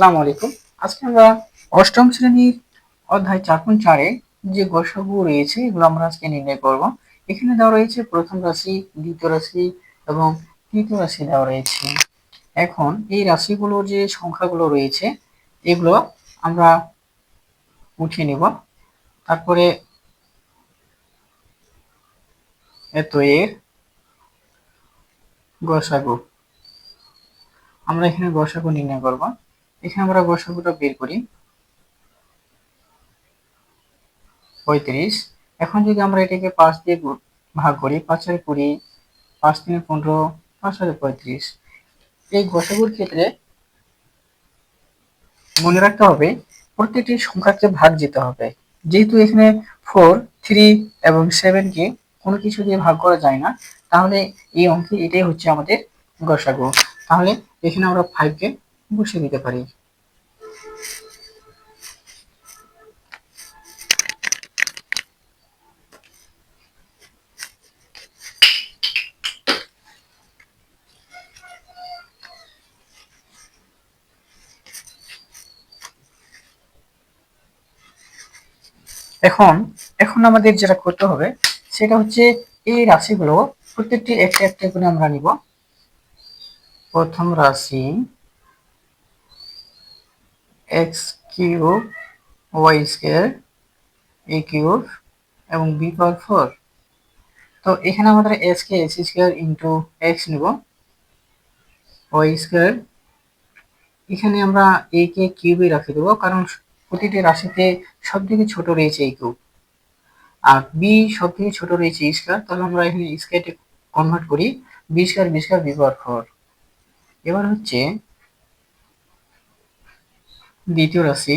আসসালামু আলাইকুম। আজকে আমরা অষ্টম শ্রেণির অধ্যায় চার চারে যে গসাগু রয়েছে, এগুলো আমরা আজকে নির্ণয় করব। এখানে দেওয়া রয়েছে প্রথম রাশি, দ্বিতীয় রাশি এবং তৃতীয় রাশি দেওয়া রয়েছে। এখন এই রাশিগুলোর যে সংখ্যাগুলো রয়েছে, এগুলো আমরা উঠিয়ে নেব। তারপরে এত এর গসাগু। আমরা এখানে গসাগু নির্ণয় করব। এখানে আমরা গসাগুটা বের করি। পঁয়ত্রিশ। এখন যদি আমরা এটাকে পাঁচ দিয়ে ভাগ করি, পাঁচ হাজার কুড়ি, পাঁচ তিনে পনেরো, পাঁচ হাজার পঁয়ত্রিশ। এই গসাগুর ক্ষেত্রে মনে রাখতে হবে, প্রত্যেকটি সংখ্যাকে ভাগ যেতে হবে। যেহেতু এখানে ফোর থ্রি এবং সেভেনকে কোনো কিছু দিয়ে ভাগ করা যায় না, তাহলে এই অঙ্কে এটাই হচ্ছে আমাদের গসাগু তাহলে এখানে আমরা ফাইভকে বসিয়ে দিতে পারি। এখন এখন আমাদের যেটা করতে হবে, সেটা হচ্ছে এই রাশিগুলো প্রত্যেকটি একটা একটা করে আমরা নিব। প্রথম রাশি x cube y square a cube এবং বি পাওয়ার ফোর তো এখানে আমাদের s k s square into x নিব। ওয়াই স্কোয়ার এখানে আমরা এ কে কিউবে রাখি দেবো, কারণ প্রতিটি রাশিতে সব থেকে ছোট রয়েছে এই কিউব আর বি সব থেকে ছোট রয়েছে স্কোয়ার তাহলে আমরা এখানে স্কোয়ারটি কনভার্ট করি b square b square b power four এবার হচ্ছে দ্বিতীয় রাশি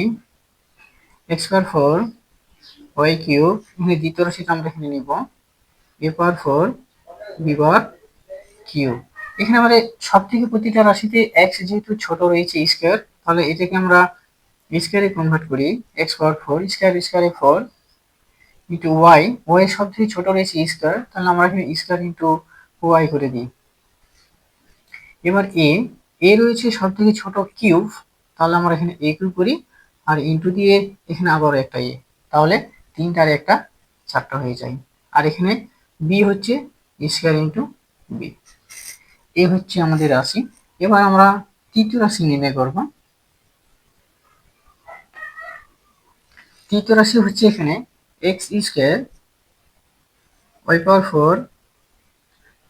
x power four y cube এখানে দ্বিতীয় রাশিটা আমরা এখানে নিব a power four b power cube এখানে আমাদের সব থেকে প্রতিটা রাশিতে এক্স যেহেতু ছোট রয়েছে স্কোয়ার তাহলে এটাকে আমরা স্কোয়ারে কনভার্ট করি এক্স পাওয়ার ফোর স্কোয়ার স্কোয়ারে ফোর ইন্টু ওয়াই ওয়াই সব থেকে ছোট রয়েছে স্কোয়ার তাহলে আমরা এখানে স্কোয়ার ইন্টু ওয়াই করে দিই এবার এ এ রয়েছে সব থেকে ছোট কিউব তাহলে আমরা এখানে এ করি? আর ইন্টু দিয়ে এখানে আবার একটা এ তাহলে তিনটার একটা চারটা হয়ে যায়। আর এখানে বি হচ্ছে স্কোয়ার ইন্টু বি এ হচ্ছে আমাদের রাশি। এবার আমরা তৃতীয় রাশি নির্ণয় করব। তৃতীয় রাশি হচ্ছে এখানে x square y power four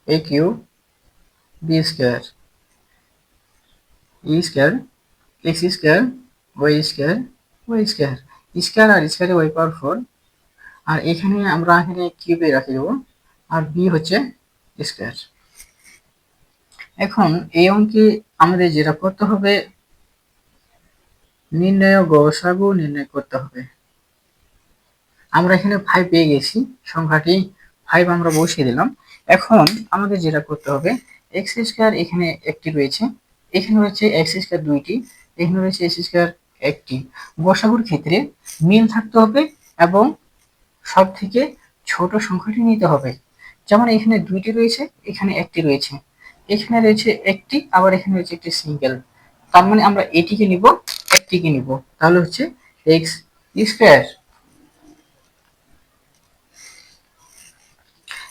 a q b square e square x square y square y square square আর স্কোয়ারে ওয়াই পাওয়ার ফোর আর এখানে আমরা এখানে কিউবে রাখি দেবো। আর বি হচ্ছে স্কোয়ার এখন এই অঙ্কে আমাদের যেটা করতে হবে, নির্ণয় গসাগু নির্ণয় করতে হবে। আমরা এখানে ফাইভ পেয়ে গেছি। সংখ্যাটি ফাইভ আমরা বসিয়ে দিলাম। এখন আমাদের যেটা করতে হবে এক্স স্কোয়ার এখানে একটি রয়েছে। এখানে রয়েছে এক্স স্কোয়ার দুইটি। এখানে রয়েছে এক্স স্কোয়ার একটি গসাগুর ক্ষেত্রে মিল থাকতে হবে এবং সব থেকে ছোট সংখ্যাটি নিতে হবে। যেমন এখানে দুইটি রয়েছে, এখানে একটি রয়েছে। এখানে রয়েছে একটি, আবার এখানে রয়েছে একটি সিঙ্গেল তার মানে আমরা এটিকে নিব, একটিকে নিব। তাহলে হচ্ছে এক্স স্কোয়ার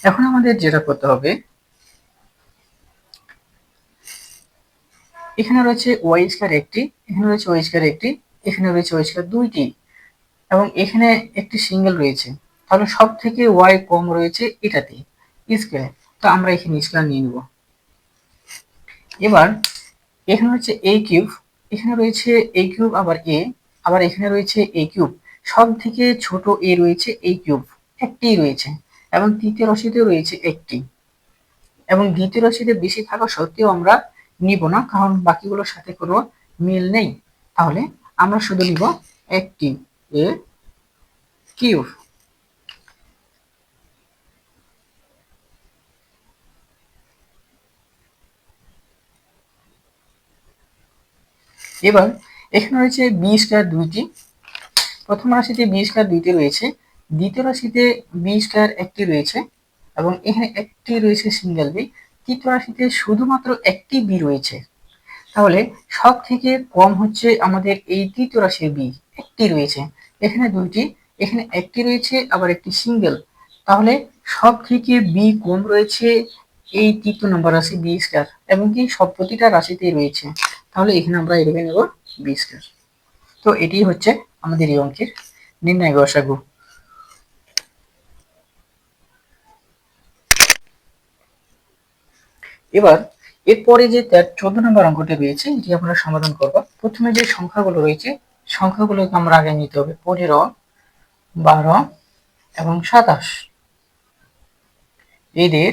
এখন আমাদের যেটা করতে হবে এখানে রয়েছে ওয়াই স্কোয়ার একটি, এখানে রয়েছে ওয়াই স্কোয়ার একটি, এখানে রয়েছে ওয়াই স্কোয়ার দুইটি এবং এখানে একটি সিঙ্গেল রয়েছে। তাহলে সব থেকে ওয়াই কম রয়েছে এটাতে স্কোয়ার তো আমরা এখানে স্কোয়ার নিয়ে নেব। এবার এখানে রয়েছে এ কিউব, এখানে রয়েছে এ কিউব, আবার এ, আবার এখানে রয়েছে এ কিউব। সব থেকে ছোট এ রয়েছে এ কিউব, একটি রয়েছে এবং তৃতীয় রাশিতেও রয়েছে একটি। এবং দ্বিতীয় রাশিতে বেশি থাকা সত্ত্বেও আমরা নিব না, কারণ বাকিগুলোর সাথে কোনো মিল নেই। তাহলে আমরা শুধু নিব একটি এ কিউব। এবার এখানে রয়েছে বি স্কোয়ার দুইটি। প্রথম রাশিতে বি স্কোয়ার দুইটি রয়েছে, দ্বিতীয় রাশিতে বি স্কোয়ার একটি রয়েছে, এবং এখানে একটি রয়েছে সিঙ্গেল বি। তৃতীয় রাশিতে শুধুমাত্র একটি বি রয়েছে। তাহলে সব থেকে কম হচ্ছে আমাদের এই তৃতীয় রাশির বি একটি রয়েছে। এখানে দুইটি, এখানে একটি রয়েছে, আবার একটি সিঙ্গেল তাহলে সব থেকে বি কম রয়েছে এই তৃতীয় নম্বর রাশি বি স্কয়ার এবং কি সব প্রতিটা রাশিতেই রয়েছে। তাহলে এখানে আমরা এটাকে নেব বি স্কয়ার তো এটি হচ্ছে আমাদের এই অঙ্কের নির্ণয় গসাগু। এবার, এরপরে যে চোদ্দ নম্বর অঙ্কটি রয়েছে এটি আমরা সমাধান করব। প্রথমে যে সংখ্যাগুলো রয়েছে, সংখ্যাগুলোকে আমরা আগে নিতে হবে। পনেরো, বারো এবং সাতাশ। এদের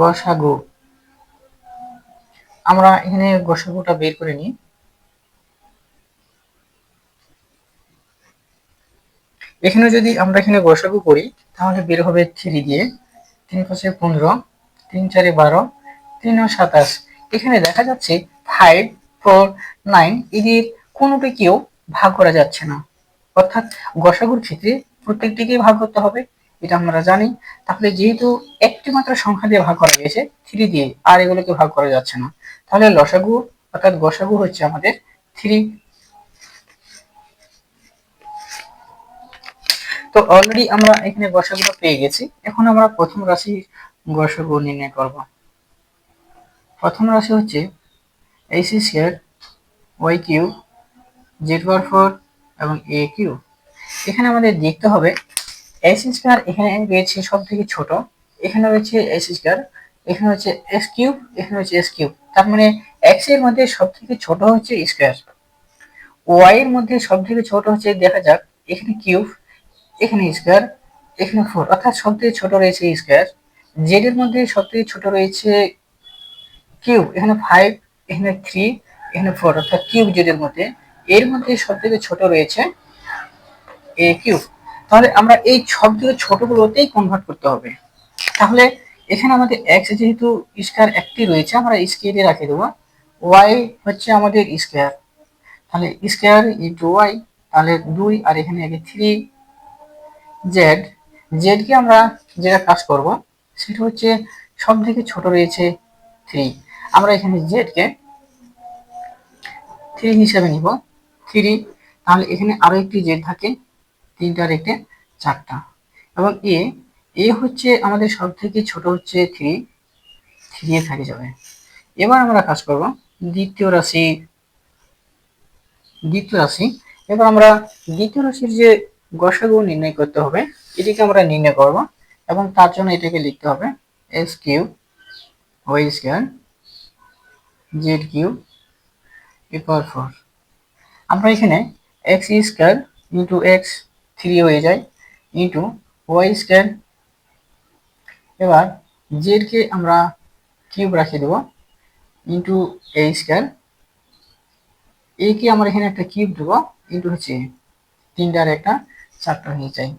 গসাগু। আমরা এখানে গসাগুটা বের করে নিই। এখানে যদি আমরা এখানে গসাগু করি, তাহলে বের হবে থ্রি দিয়ে। তিন পাশে পনেরো, তিন চারে বারো তিন সাতাশ। এখানে দেখা যাচ্ছে ফাইভ ফোর নাইন এদের কোনোটিকেও ভাগ করা যাচ্ছে না। অর্থাৎ গসাগুর ক্ষেত্রে প্রত্যেকটিকেই ভাগ করতে হবে, এটা আমরা জানি। তাহলে যেহেতু একটি মাত্র সংখ্যা দিয়ে ভাগ করা গেছে থ্রি দিয়ে আর এগুলোকে ভাগ করা যাচ্ছে না। তাহলে লসাগু অর্থাৎ গসাগু হচ্ছে আমাদের থ্রি তো অলরেডি আমরা এখানে গসাগুলো পেয়ে গেছি। এখন আমরা প্রথম রাশি গসাগু নির্ণয় করব। প্রথম রাশি হচ্ছে এইসি স্কোয়ার ওয়াই কিউ জেড বার ফোর এবং এ কিউ এখানে আমাদের দেখতে হবে এস স্কোয়ার এখানে রয়েছে সব থেকে ছোট। এখানে রয়েছে এস স্কোয়ার এখানে হচ্ছে এস কিউব এখানে হচ্ছে এস কিউব তার মানে এক্সের মধ্যে সব থেকে ছোট হচ্ছে স্কোয়ার ওয়াই এর মধ্যে সব থেকে ছোট হচ্ছে, দেখা যাক, এখানে কিউব এখানে স্কোয়ার এখানে ফোর অর্থাৎ সবথেকে ছোট রয়েছে স্কোয়ার জেড এর মধ্যে সব থেকে ছোট রয়েছে কিউব এখানে ফাইভ এখানে থ্রি এখানে ফোর অর্থাৎ কিউব জেড এর মধ্যে এর মধ্যে সব থেকে ছোট রয়েছে এ কিউব তাহলে আমরা এই সব থেকে ছোটগুলোতেই কনভার্ট করতে হবে। তাহলে এখানে আমাদের এক্স যেহেতু স্কোয়ার একটি রয়েছে, আমরা স্কোয়ারে রাখে দেবো। ওয়াই হচ্ছে আমাদের স্কোয়ার তাহলে স্কোয়ার ইন্টু ওয়াই তাহলে দুই, আর এখানে আগে থ্রি জেড জেডকে আমরা যেটা কাজ করব, সেটা হচ্ছে সব থেকে ছোট রয়েছে থ্রি আমরা এখানে জেডকে থ্রি হিসাবে নিব। থ্রি তাহলে এখানে আরও একটি জেড থাকে, তিনটা রেখে চারটা। এবং এ এ হচ্ছে আমাদের সব থেকে ছোট হচ্ছে থ্রি থ্রি থাকে যাবে। এবার আমরা কাজ করব দ্বিতীয় রাশি দ্বিতীয় রাশি। এবার আমরা দ্বিতীয় রাশির যে গসাগু নির্ণয় করতে হবে। এটিকে আমরা নির্ণয় করব এবং তার জন্য এটাকে লিখতে হবে s q y square z q equal four. আমরা এখানে x square into x three হয়ে যায়, ইন্টু ওয়াই স্কোয়ার। এবার জেডকে আমরা কিউব রাখি দেব ইন্টু এ স্কোয়ার। এ কে আমরা এখানে একটা কিউব দেবো, ইন্টু হচ্ছে তিনটার একটা চারটা হয়ে যায়।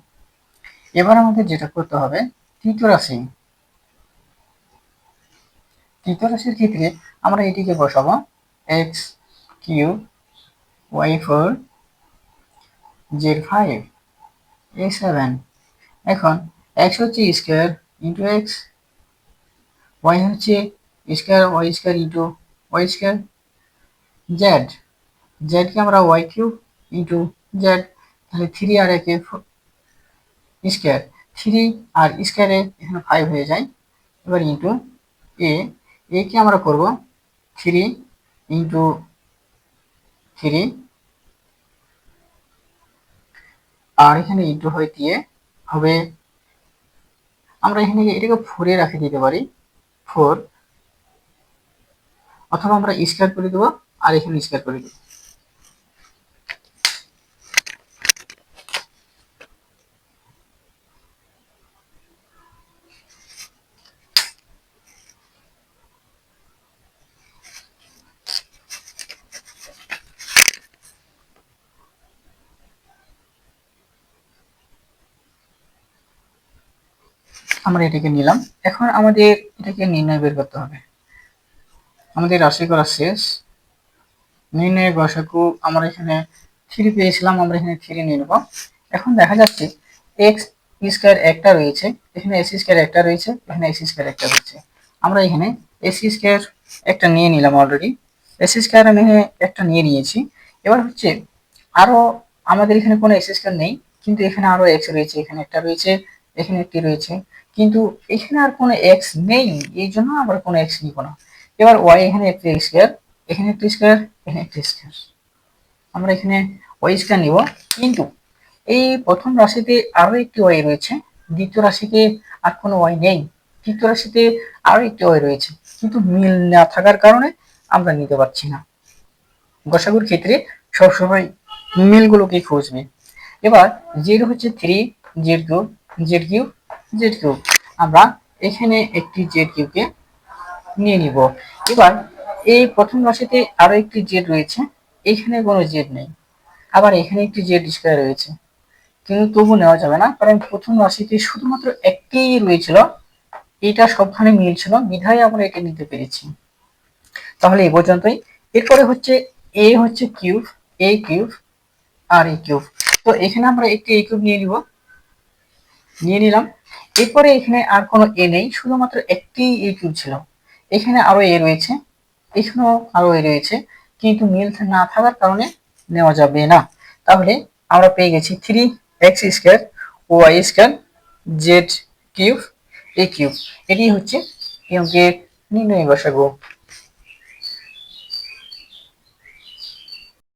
এবার আমাদের যেটা করতে হবে তৃতীয় রাশি তৃতীয় রাশির ক্ষেত্রে আমরা এটিকে বসাবো x q y four z five a seven এখন এক্স হচ্ছে স্কোয়ার ইন্টু এক্স ওয়াই হচ্ছে square y square into y square z জেডকে আমরা ওয়াই কিউব ইন্টু জেড তাহলে থ্রি আর একে স্কোয়ার থ্রি আর স্কোয়ারে এখানে ফাইভ হয়ে যায়। এবার ইন্টু এ এ একে আমরা করব থ্রি ইন্টু থ্রি আর এখানে ইন্টু হয়ে দিয়ে হবে, আমরা এখানে এটাকে ফোরে রাখে দিতে পারি ফোর অথবা আমরা স্কোয়ার করে দেবো আর এখানে স্কোয়ার করে দেবো। আমরা এটাকে নিলাম। এখন আমাদের এটাকে নির্ণয় বের করতে হবে। আমাদের রাশি করা শেষ। নির্ণয় গসাকু আমরা এখানে থ্রি পেয়েছিলাম, আমরা এখানে থ্রি নিয়ে নেব। এখন দেখা যাচ্ছে এক্স স্কোয়ার একটা রয়েছে, এখানে এসি স্কোয়ার একটা রয়েছে, এখানে এসি স্কোয়ার একটা রয়েছে। আমরা এখানে এসি স্কোয়ার একটা নিয়ে নিলাম অলরেডি এস স্কোয়ার আমি এখানে একটা নিয়ে নিয়েছি। এবার হচ্ছে আরও আমাদের এখানে কোনো এস স্কোয়ার নেই, কিন্তু এখানে আরও এক্স রয়েছে, এখানে একটা রয়েছে, এখানে একটি রয়েছে। কিন্তু এখানে আর কোনো এক্স নেই, এই জন্য আমরা কোনো এক্স নিব না। এবার ওয়াই এখানে একটি স্কোয়ার এখানে একটি স্কোয়ার এখানে একটি স্কোয়ার আমরা এখানে ওয়াই স্কোয়ার নিব। কিন্তু এই প্রথম রাশিতে আরও একটি ওয়াই রয়েছে, দ্বিতীয় রাশিতে আর কোনো ওয়াই নেই। তৃতীয় রাশিতে আরও একটি ওয়াই রয়েছে, কিন্তু মিল না থাকার কারণে আমরা নিতে পারছি না। গসাগুর ক্ষেত্রে সবসময় মিলগুলোকে খুঁজবে। এবার জেড হচ্ছে three Z cube Z cube Z cube আমরা এখানে একটি জেড কিউবকে নিয়ে নিব। এবার এই প্রথম রাশিতে আরও একটি জেড রয়েছে। এখানে কোনো জেড নেই। আবার এখানে একটি জেড স্কোয়ার রয়েছে। কিন্তু তবু নেওয়া যাবে না, কারণ প্রথম রাশিতে শুধুমাত্র একটি রয়েছিল। এটা সবখানে মিল ছিল। বিধায় আমরা এটা নিতে পেরেছি। তাহলে এই পর্যন্তই। এরপরে হচ্ছে এ হচ্ছে কিউব এ কিউব আর এ কিউব তো এখানে আমরা একটি এ কিউব নিয়ে নিব। নিয়ে নিলাম। এরপরে এখানে আর কোনো এ নেই, শুধুমাত্র একটি এ কিউব ছিল। এখানে আরও এ রয়েছে, এখানেও আরও এ রয়েছে, কিন্তু মিল না থাকার কারণে নেওয়া যাবে না। তাহলে আমরা পেয়ে গেছি three x square y square z cube a cube এটি হচ্ছে নির্ণয় বসাবো